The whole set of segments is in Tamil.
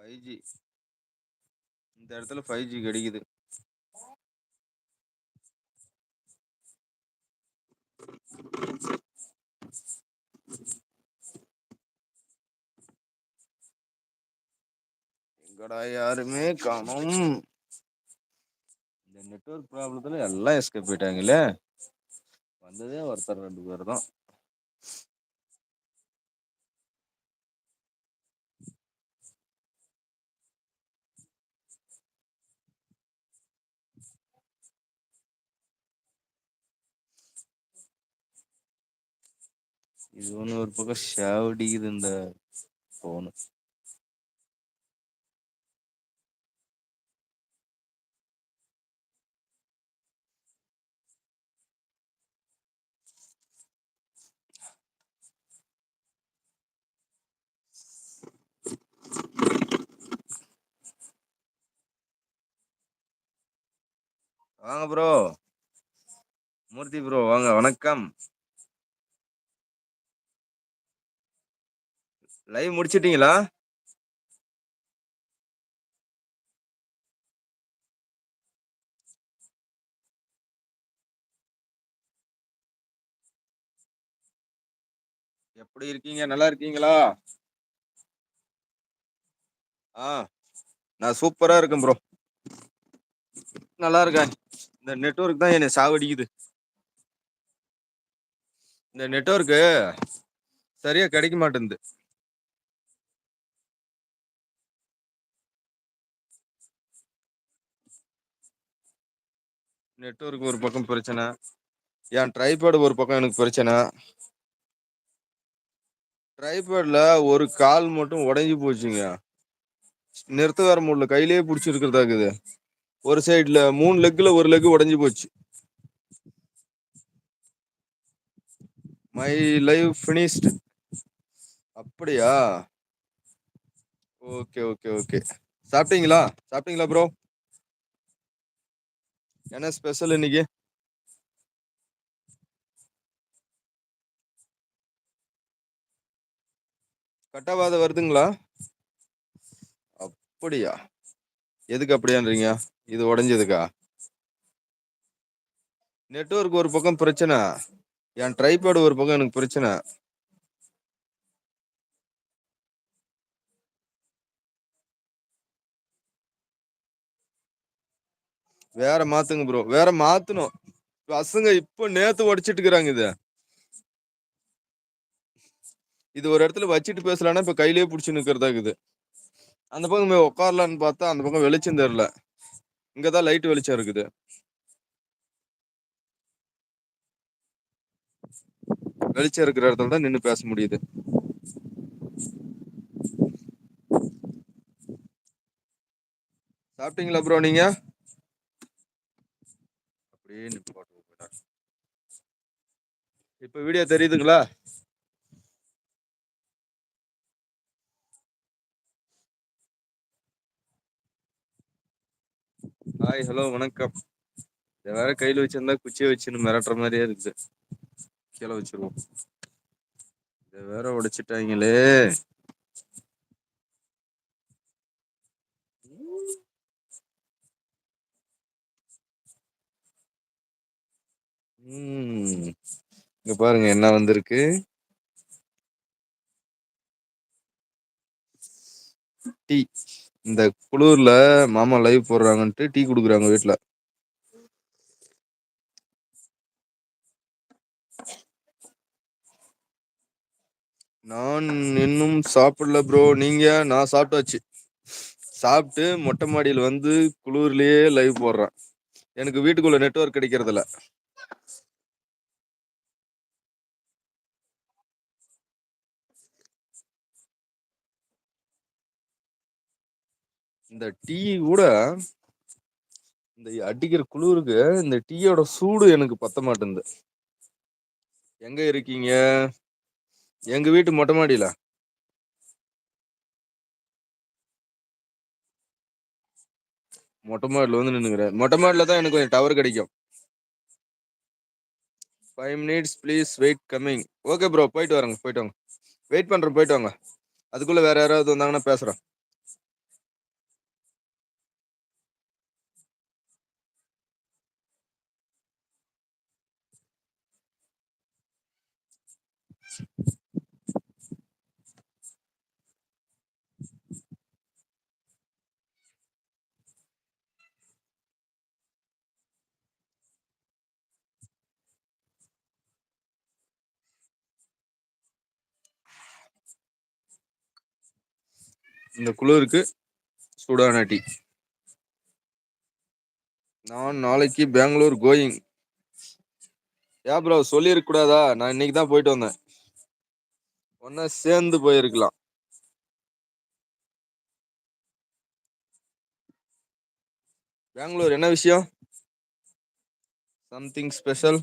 ஃபைவ் ஜி இந்த இடத்துல ஃபைவ் ஜி கிடைக்குது. எங்கடா யாருமே காணும். இந்த நெட்வொர்க் ப்ராப்ளத்துல எல்லாம் எஸ்கேப் போயிட்டாங்களே வந்ததே ஒருத்தர் ரெண்டு பேர் தான். இது ஒன்று ஒரு பக்கம் ஷாவடிக்குது இந்த ஃபோனு வாங்க ப்ரோ மூர்த்தி ப்ரோ வாங்க வணக்கம் லைவ் முடிச்சிட்டீங்களா? எப்படி இருக்கீங்க? நல்லா இருக்கீங்களா? ஆ நான் சூப்பரா இருக்கேன் ப்ரோ நல்லா இருக்கேன். இந்த நெட்வொர்க் தான் என்னை சாவடிக்குது. இந்த நெட்வொர்க்கு சரியா கிடைக்க மாட்டேங்குது நெட்வொர்க் ஒரு பக்கம் பிரச்சனை. என் ட்ரைபேடு ஒரு பக்கம் எனக்கு பிரச்சனை. ட்ரைபேடில் ஒரு கால் மட்டும் உடஞ்சி போச்சுங்க. நிறுத்த வர முடியல. கையிலேயே பிடிச்சிருக்கிறதா இருக்குது. ஒரு சைடில் மூணு லெக்கில் ஒரு லெக் உடஞ்சி போச்சு. மை லைவ் ஃபினிஷ்டு அப்படியா? ஓகே ஓகே ஓகே சாப்பிட்டீங்களா? சாப்பிட்டீங்களா ப்ரோ என்ன ஸ்பெஷல் இன்னைக்கு? கட்டவாத வருதுங்களா? அப்படியா? எதுக்கு அப்படியான்றீங்க? இது உடஞ்சதுக்கா? நெட்வொர்க் ஒரு பக்கம் பிரச்சனை. என் ட்ரைபேடு ஒரு பக்கம் எனக்கு பிரச்சனை. வேற மாத்துங்க ப்ரோ வேற மாத்தணும். பசங்க இப்ப நேத்து உடைச்சிட்டு இருக்கிறாங்க இத. இது ஒரு இடத்துல வச்சுட்டு பேசலன்னா இப்ப கையிலேயே பிடிச்சி நிக்கிறதா இருக்குது. அந்த பக்கம் போய் உட்காரலான்னு பார்த்தா அந்த பக்கம் வெளிச்சம் தெரியல. இங்கதான் லைட் வெளிச்சம் இருக்குது. வெளிச்சம் இருக்கிற இடத்துல தான் நின்று பேச முடியுது. சாப்பிட்டீங்களா ப்ரோ நீங்க? அப்படியே நின்று போயிட்டார் இப்ப வீடியோ தெரியுதுங்களா? ஹாய் ஹலோ வணக்கம். இதை வேற கையில வச்சிருந்தா குச்சியை வச்சுன்னு மிரட்டுற மாதிரியே இருக்குது. கீழே வச்சிருவோம். இதை வேற உடைச்சிட்டாங்களே. உம் இங்க பாருங்க என்ன வந்திருக்கு? டீ. இந்த குளூர்ல மாமா லைவ் போடுறாங்கன்ட்டு டீ குடுக்குறாங்க வீட்டுல நான் இன்னும் சாப்பிடல ப்ரோ நீங்க? நான் சாப்பிட்டாச்சு. சாப்பிட்டு மொட்டை மாடியில் வந்து குளூர்லயே லைவ் போடுறேன். எனக்கு வீட்டுக்குள்ள நெட்வொர்க் கிடைக்கிறதில்ல. இந்த டீ கூட இந்த அடிக்கிற குளிருக்கு இந்த டீயோட சூடு எனக்கு பத்த மாட்டேங்குது எங்க இருக்கீங்க? எங்க வீட்டு மொட்டை மாடியில? மொட்டை மாடியில் வந்து நின்னுக்கிறேன். மொட்டை மாடியில் தான் எனக்கு கொஞ்சம் டவர் கிடைக்கும். Five minutes please wait coming okay bro போயிட்டு வரேங்க போயிட்டு வாங்க. வெயிட் பண்ணுறோம் போயிட்டு வாங்க. அதுக்குள்ளே வேறு யாராவது வந்தாங்கன்னா பேசுகிறேன் Thank you. இந்த குளிருக்கு சூடான டீ. நான் நாளைக்கு பெங்களூர் கோயிங். ஏ ப்ரோ சொல்லியிருக்க கூடாதா? நான் இன்னைக்கு தான் போயிட்டு வந்தேன். ஒன்னா சேர்ந்து போயிருக்கலாம். பெங்களூர் என்ன விஷயம்? சம்திங் ஸ்பெஷல்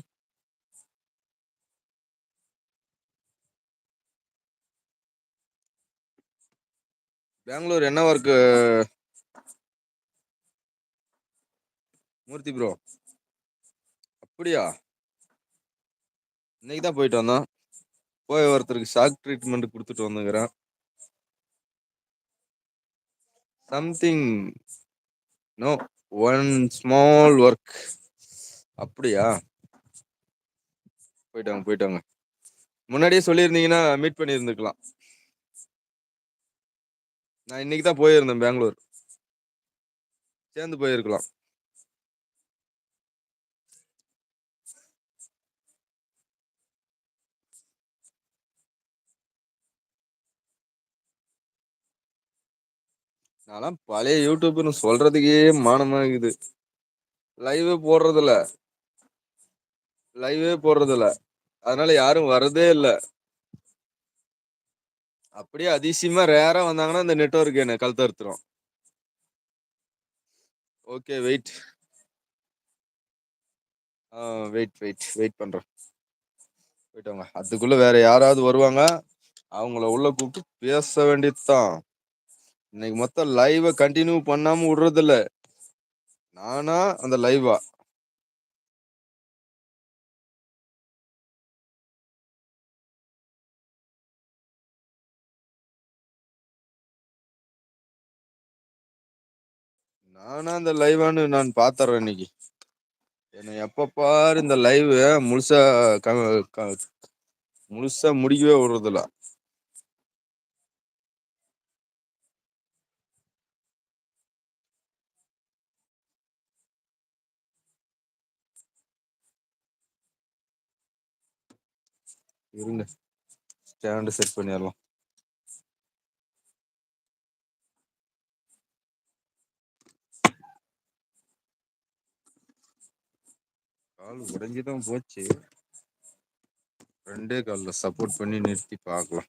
பெங்களூர் என்ன ஒர்க்கு மூர்த்தி ப்ரோ அப்படியா? இன்னைக்கு தான் போயிட்டு வந்தோம். போய் ஒருத்தருக்கு ஷாக் ட்ரீட்மெண்ட் கொடுத்துட்டு வந்துக்கிறேன். Something no one small work அப்படியா? போயிட்டாங்க போயிட்டாங்க முன்னாடியே சொல்லியிருந்தீங்கன்னா மீட் பண்ணியிருந்துக்கலாம். நான் இன்னைக்கு தான் போயிருந்தேன் பெங்களூர். சேர்ந்து போயிருக்கலாம். நான்லாம் பழைய யூடியூப்னு சொல்றதுக்கே மானமாகுது. லைவே போடுறதில்ல. லைவே போடுறதில்ல. அதனால யாரும் வரதே இல்லை. அப்படியே அதிசயமா ரேரா வந்தாங்கன்னா இந்த நெட்ஒர்க் என்ன? கழுத்து ஓகே வெயிட். ஆ வெயிட் வெயிட் வெயிட் பண்றேன் போயிட்டவங்க அதுக்குள்ளே வேற யாராவது வருவாங்க? அவங்கள உள்ள கூப்பிட்டு பேச வேண்டியதுதான். இன்னைக்கு மொத்தம் லைவை கண்டினியூ பண்ணாமல் விடுறதில்ல. நானா அந்த லைவா நானா அந்த லைவானு நான் பாத்துறேன் இன்னைக்கு. என்ன எப்ப பாரு இந்த லைவ் முழுசா க- க- முழுசா முடிக்கவே விடுறதில்ல. இருங்க. ஸ்டாண்டு செட் பண்ணிடலாம். கால் உடைஞ்சுதான் போச்சு. ரெண்டே காலில் சப்போர்ட் பண்ணி நிறுத்தி பார்க்கலாம்.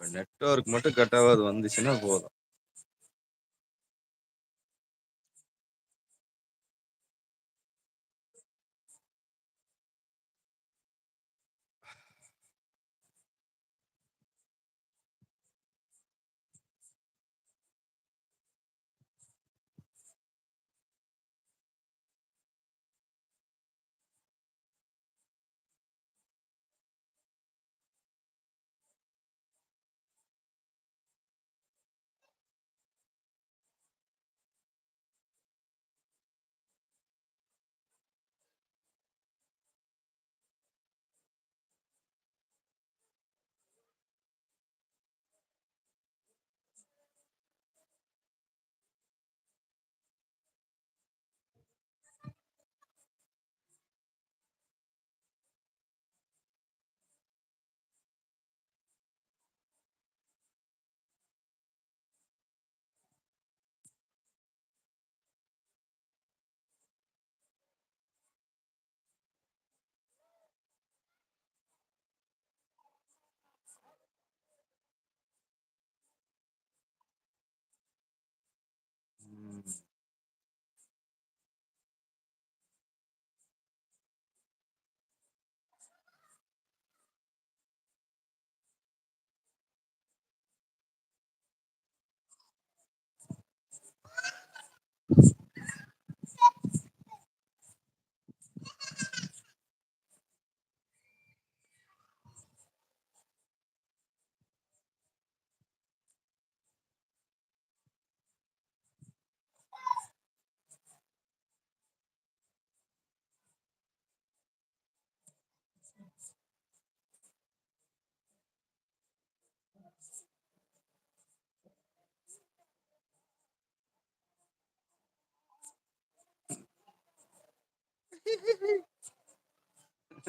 நெட்ஒர்க் மட்டும் கட்டாவது வந்துச்சுன்னா போதும்.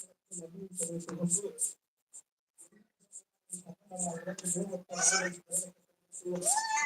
Thank you.